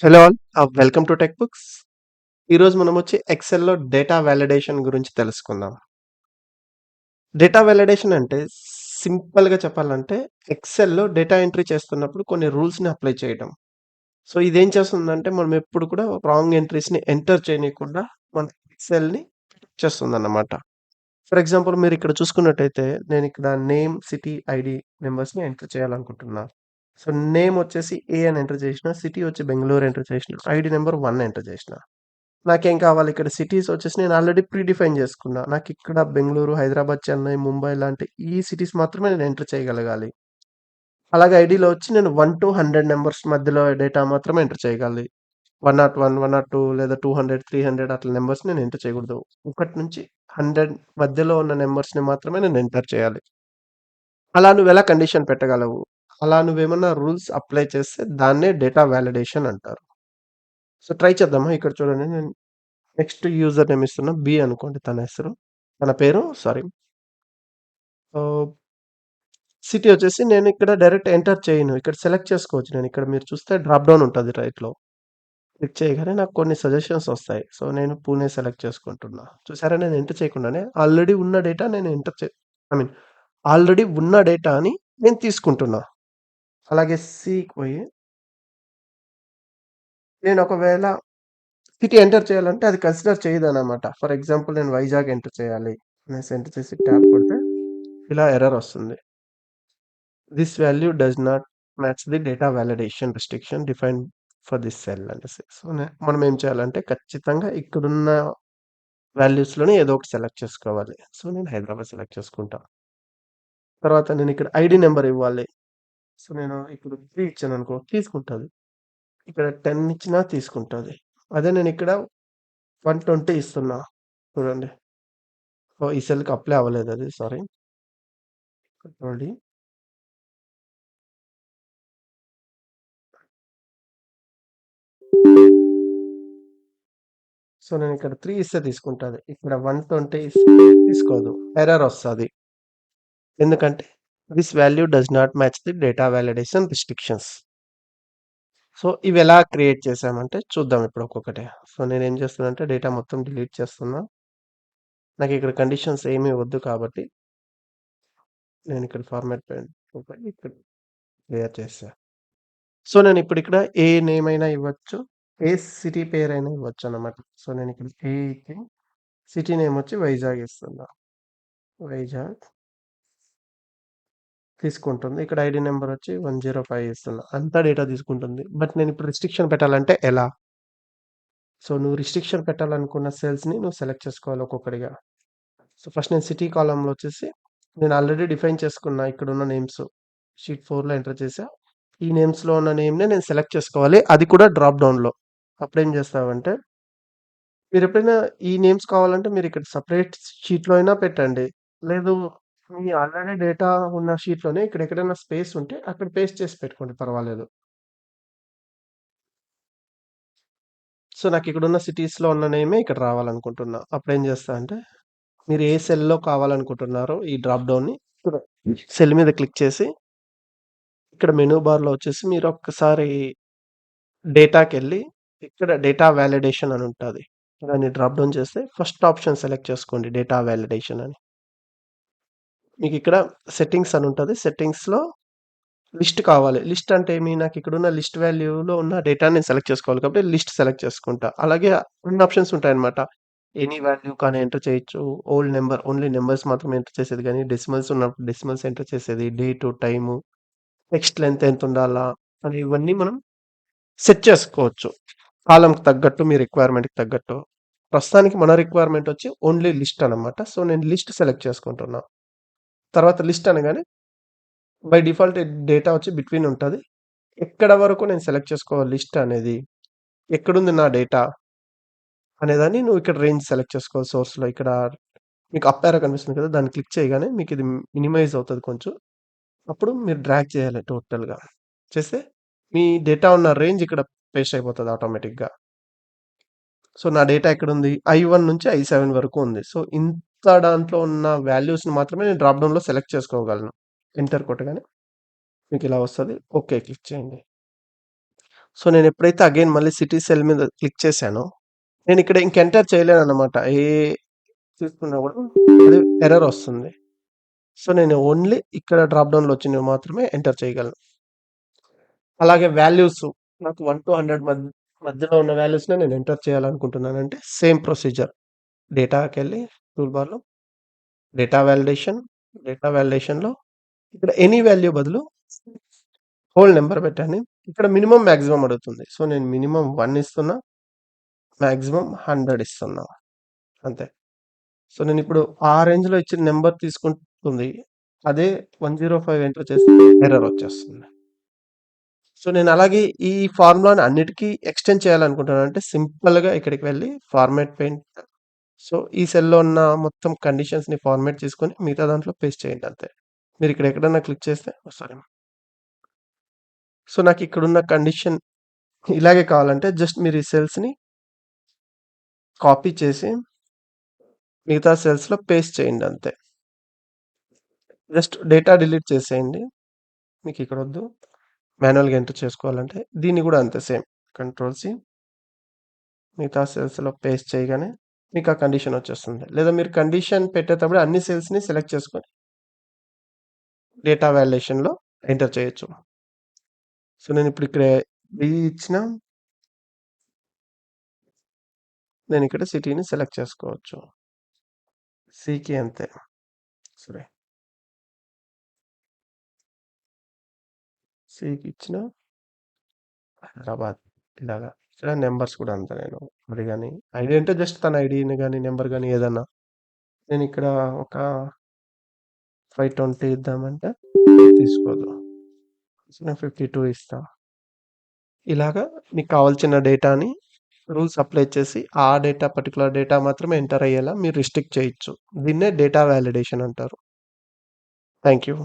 Hello all. Welcome to tech books. ఈరోజు మనం వచ్చి ఎక్సెల్‌లో డేటా వ్యాలిడేషన్ గురించి తెలుసుకుందాం. డేటా వ్యాలిడేషన్ అంటే సింపుల్‌గా చెప్పాలంటే ఎక్సెల్‌లో డేటా ఎంట్రీ చేస్తున్నప్పుడు కొన్ని రూల్స్‌ని అప్లై చేయడం. సో, ఇదేం చేస్తుందంటే మనం ఎప్పుడు కూడా రాంగ్ ఎంట్రీస్‌ని ఎంటర్ చేయనీయకుండా మన ఎక్సెల్‌ని చేస్తుంది అన్నమాట ఫర్ ఎగ్జాంపుల్ మీరు ఇక్కడ చూసుకున్నట్టయితే నేను ఇక్కడ నేమ్, సిటీ, ఐడి నెంబర్స్ని ఎంటర్ చేయాలనుకుంటున్నాను సో, నేమ్ వచ్చేసి ఏ అని ఎంటర్ చేసినా, సిటీ వచ్చి బెంగళూరు ఎంటర్ చేసిన ఐడి నెంబర్ వన్ ఎంటర్ చేసినా. నాకేం కావాలి ఇక్కడ సిటీస్ వచ్చేసి నేను ఆల్రెడీ ప్రీ డిఫైన్ చేసుకున్నా. ఇక్కడ బెంగళూరు హైదరాబాద్, చెన్నై, ముంబై లాంటి ఈ సిటీస్ మాత్రమే నేను ఎంటర్ చేయగలగాలి. అలాగే ఐడిలో వచ్చి నేను వన్ టు హండ్రెడ్ నెంబర్స్ మధ్యలో డేటా మాత్రమే enter చేయగలి one not one one not two లేదా 200, 300 అట్లా నెంబర్స్ నేను ఎంటర్ చేయకూడదు. 1-100 మధ్యలో ఉన్న నెంబర్స్ని మాత్రమే నేను ఎంటర్ చేయాలి. అలా నువ్వు ఎలా కండిషన్ పెట్టగలవు? అలా నువ్వేమన్నా రూల్స్ అప్లై చేస్తే దాన్నే డేటా వాలిడేషన్ అంటారు. సో, ట్రై చేద్దామా? ఇక్కడ చూడండి నేను నెక్స్ట్ యూజర్ నేమ్ ఇస్తున్నా. బి అనుకోండి తన హెసరు. తన పేరు సారీ. ఆహ్ సిటీ వచ్చేసి నేను ఇక్కడ డైరెక్ట్ ఎంటర్ చేయను. ఇక్కడ సెలెక్ట్ చేసుకోవచ్చు. నేను ఇక్కడ మీరు చూస్తే డ్రాప్ డౌన్ ఉంటది రైట్‌లో. క్లిక్ చేయగానే నాకు కొన్ని సజెషన్స్ వస్తాయి. సో, నేను పూణే సెలెక్ట్ చేసుకుంటున్నా. చూసారా నేను ఎంటర్ చేయకుండానే ఆల్రెడీ ఉన్న డేటా నేను ఎంటర్ చే ఐ మీన్ ఆల్రెడీ ఉన్న డేటాని నేను తీసుకుంటున్నా. అలాగే సికి పోయి నేను ఒకవేళ సిటీ ఎంటర్ చేయాలంటే అది కన్సిడర్ చేయదనమాట. ఫర్ ఎగ్జాంపుల్ నేను వైజాగ్ ఎంటర్ చేయాలి. అనేసి ఎంటర్ చేసి ట్యాబ్ కొడితే ఇలా ఎర్రర్ వస్తుంది. This value does not match the data validation restriction defined for this cell అనేసి. సో, నే మనం ఏం చేయాలంటే ఖచ్చితంగా ఇక్కడున్న వాల్యూస్‌లోనే ఏదో ఒకటి సెలెక్ట్ చేసుకోవాలి. సో, నేను హైదరాబాద్ సెలెక్ట్ చేసుకుంటా. తర్వాత నేను ఇక్కడ ఐడీ నంబర్ ఇవ్వాలి. సో, నేను ఇప్పుడు త్రీ ఇచ్చాను అనుకో తీసుకుంటుంది ఇక్కడ 10 ఇచ్చినా తీసుకుంటుంది అదే నేను ఇక్కడ వన్ ట్వంటీ ఇస్తున్నా. చూడండి. ఓహ్! ఈ సెల్‌కి అప్లై అవ్వలేదు అది సారీ. చూడండి సో నేను ఇక్కడ త్రీ ఇస్తే తీసుకుంటుంది ఇక్కడ 120 ఇస్తే తీసుకోదు. ఎర్రర్ వస్తుంది ఎందుకంటే this value does not match the data validation restrictions. So, ఎలా క్రియేట్ చేసామంటే చూద్దాం ఇప్పుడు ఒక్కొక్కటే సో, నేను నేనేం చేస్తున్నానంటే డేటా మొత్తం డిలీట్ చేస్తున్నా. ఇక్కడ కండిషన్స్ ఏమి వద్దు కాబట్టి నేను ఇక్కడ ఫార్మాట్ పెన్ ఇక్కడ క్లియర్ చేసా సో, నేను ఇప్పుడిక్కడ ఏ నేమ్ అయినా ఇవ్వచ్చు. ఏ సిటీ పేరు అయినా ఇవ్వచ్చు అనమాట సో, నేనిక్కడ ఏ సిటీ నేమ్ వచ్చి వైజాగ్ ఇస్తున్నా. వైజాగ్. తీసుకుంటుంది. ఇక్కడ ఐడి నెంబర్ వచ్చి 105 ఇస్తున్నా. అంతా డేటా తీసుకుంటుంది. బట్ నేను ఇప్పుడు రిస్ట్రిక్షన్ పెట్టాలంటే ఎలా? సో, నువ్వు రిస్ట్రిక్షన్ పెట్టాలనుకున్న సెల్స్‌ని నువ్వు సెలెక్ట్ చేసుకోవాలి ఒక్కొక్కటిగా. సో, ఫస్ట్ నేను సిటీ కాలంలో వచ్చేసి నేను ఆల్రెడీ డిఫైన్ చేసుకున్నా ఇక్కడున్న నేమ్స్. షీట్ ఫోర్లో ఎంటర్ చేసా ఈ నేమ్స్‌లో ఉన్న నేమ్‌నే నేను సెలెక్ట్ చేసుకోవాలి. అది కూడా డ్రాప్ డౌన్‌లో. అప్పుడేం చేస్తావంటే మీరెప్పుడైనా ఈ నేమ్స్ కావాలంటే మీరు ఇక్కడ సపరేట్ షీట్‌లో అయినా పెట్టండి. లేదు మీ ఆల్రెడీ డేటా ఉన్న షీట్‌లోనే ఇక్కడెక్కడైనా స్పేస్ ఉంటే అక్కడ పేస్ట్ చేసి పెట్టుకోండి పర్వాలేదు. సో, నాకిక్కడున్న సిటీస్‌లో ఉన్న నేమే ఇక్కడ రావాలనుకుంటున్నా. అప్పుడేం చేస్తా అంటే మీరు ఏ సెల్‌లో కావాలనుకుంటున్నారో ఈ డ్రాప్ డౌన్‌ని ఇక్కడ సెల్ మీద క్లిక్ చేసి ఇక్కడ మెనూ బార్‌లో వచ్చేసి మీరు ఒక్కసారి డేటాకెళ్ళి ఇక్కడ డేటా వాలిడేషన్ అని ఉంటది. దాన్ని డ్రాప్ డౌన్ చేస్తే ఫస్ట్ ఆప్షన్ సెలెక్ట్ చేసుకోండి డేటా వాలిడేషన్ అని. మీకు ఇక్కడ సెట్టింగ్స్ అని ఉంటుంది సెట్టింగ్స్‌లో లిస్ట్ కావాలి. లిస్ట్ అంటే ఏమి? ఉన్న లిస్ట్ వాల్యూలో ఉన్న డేటాని నేను సెలెక్ట్ చేసుకోవాలి కాబట్టి లిస్ట్ సెలెక్ట్ చేసుకుంటా. అలాగే రెండు ఆప్షన్స్ ఉంటాయన్నమాట. ఎనీ వాల్యూ కానీ ఎంటర్ చేయొచ్చు. ఓల్డ్ నెంబర్ ఓన్లీ నెంబర్స్ మాత్రమే ఎంటర్ చేసేది కానీ డెసిమల్స్ ఉన్నప్పుడు డెసిమల్స్ ఎంటర్ చేసేది. డేటు, టైము, టెక్స్ట్ లెంత్ ఎంతుండాలా అని ఇవన్నీ మనం సెట్ చేసుకోవచ్చు. కాలంకి తగ్గట్టు మీ రిక్వైర్మెంట్‌కి తగ్గట్టు. ప్రస్తుతానికి మన రిక్వైర్మెంట్ వచ్చి ఓన్లీ లిస్ట్ అనమాట. సో, నేను లిస్ట్ సెలెక్ట్ చేసుకుంటున్నా. తర్వాత లిస్ట్ అనగానే బై డిఫాల్ట్ డేటా వచ్చి బిట్వీన్ ఉంటుంది ఎక్కడ వరకు నేను సెలెక్ట్ చేసుకోవాలి లిస్ట్ అనేది. ఎక్కడుంది నా డేటా అనేదాన్ని నువ్వు ఇక్కడ రేంజ్ సెలెక్ట్ చేసుకోవాలి సోర్స్‌లో. ఇక్కడ మీకు అప్ యారో కనిపిస్తుంది కదా! దాన్ని క్లిక్ చేయగానే మీకు ఇది మినిమైజ్ అవుతుంది కొంచెం. అప్పుడు మీరు డ్రాగ్ చేయాలి టోటల్‌గా. చేస్తే మీ డేటా ఉన్న రేంజ్ ఇక్కడ పేస్ట్ అయిపోతుంది ఆటోమేటిక్‌గా. సో, నా డేటా ఎక్కడుంది? ఐ1 నుంచి ఐ సెవెన్ వరకు ఉంది. సో, దాంట్లో ఉన్న వాల్యూస్‌ని మాత్రమే నేను డ్రాప్ డౌన్‌లో సెలెక్ట్ చేసుకోగలను. ఎంటర్ కొట్టగానే మీకు ఇలా వస్తుంది ఓకే క్లిక్ చేయండి. సో, నేను ఎప్పుడైతే అగైన్ మళ్ళీ సిటీ సెల్ మీద క్లిక్ చేశానో, నేను ఇక్కడ ఇంక ఎంటర్ చేయలేనన్నమాట. ఏ తీసుకున్నా కూడా అది ఎర్రర్ వస్తుంది. సో, నేను ఓన్లీ ఇక్కడ డ్రాప్ డౌన్‌లో వచ్చినవి మాత్రమే ఎంటర్ చేయగలను. అలాగే వాల్యూస్ నాకు 1-100 మధ్య మధ్యలో ఉన్న వాల్యూస్ని నేను ఎంటర్ చేయాలనుకుంటున్నానంటే సేమ్ ప్రొసీజర్. డేటాకి వెళ్ళి బార్‌లో డేటా వ్యాలిడేషన్ డేటా వ్యాలిడేషన్లో ఇక్కడ ఎనీ వాల్యూ బదులు హోల్ నెంబర్ పెట్టండి. ఇక్కడ మినిమం మాక్సిమం అడుగుతుంది. సో, నేను మినిమమ్ 1 ఇస్తున్నా. మాక్సిమం 100 ఇస్తున్నా. అంతే. సో, నేను ఇప్పుడు ఆ రేంజ్‌లో ఇచ్చిన నెంబర్ తీసుకుంటుంది. అదే 105 ఎంటర్ చేస్తే ఎర్రర్ వచ్చేస్తుంది. సో, నేను అలాగే ఈ ఫార్ములాని అన్నిటికీ ఎక్స్‌టెండ్ చేయాలనుకుంటున్నాను. అంటే సింపుల్‌గా ఇక్కడికి వెళ్ళి ఫార్మాట్ పెయింట్ సో, ఈ సెల్‌లో ఉన్న మొత్తం కండిషన్స్‌ని ఫార్మాట్ చేసుకొని మిగతా దాంట్లో పేస్ట్ చేయండి అంతే. మీరు ఇక్కడ ఎక్కడన్నా క్లిక్ చేస్తే సారీ. సో, నాకు ఇక్కడున్న కండిషన్ ఇలాగే కావాలంటే జస్ట్ మీరు ఈ సెల్స్‌ని కాపీ చేసి మిగతా సెల్స్‌లో పేస్ట్ చేయండి అంతే. జస్ట్ డేటా డిలీట్ చేసేయండి. మీకు ఇక్కడ వద్దు. మాన్యువల్‌గా ఎంటర్ చేసుకోవాలంటే దీన్ని కూడా అంతే సేమ్. Control C. మిగతా సెల్స్‌లో పేస్ట్ చేయగానే మీకు ఆ కండిషన్ వచ్చేస్తుంది. లేదా మీరు కండిషన్ పెట్టేటప్పుడు అన్ని సేల్స్ని సెలెక్ట్ చేసుకొని డేటా వాల్యుయేషన్లో ఎంటర్ చేయొచ్చు. సో, నేను ఇప్పుడు ఇక్కడ బి ఇచ్చిన నేను ఇక్కడ సిటీని సెలెక్ట్ చేసుకోవచ్చు. సికి అంతే. సరే. సికి ఇచ్చిన హైదరాబాద్ ఇలాగా. ఇక్కడ నెంబర్స్ కూడా అంతే నేను అది కానీ ఐడి అంటే జస్ట్ తన ఐడిని కానీ నెంబర్ కానీ ఏదన్నా. నేను ఇక్కడ ఒక 520 ఇద్దామంటే తీసుకోదు. నేను ఫిఫ్టీ టూ ఇస్తా. ఇలాగా మీకు కావాల్సిన డేటాని రూల్స్ అప్లై చేసి ఆ డేటా పర్టికులర్ డేటా మాత్రమే ఎంటర్ అయ్యేలా మీరు రిస్ట్రిక్ట్ చేయొచ్చు. దీన్నే డేటా వ్యాలిడేషన్ అంటారు. Thank you.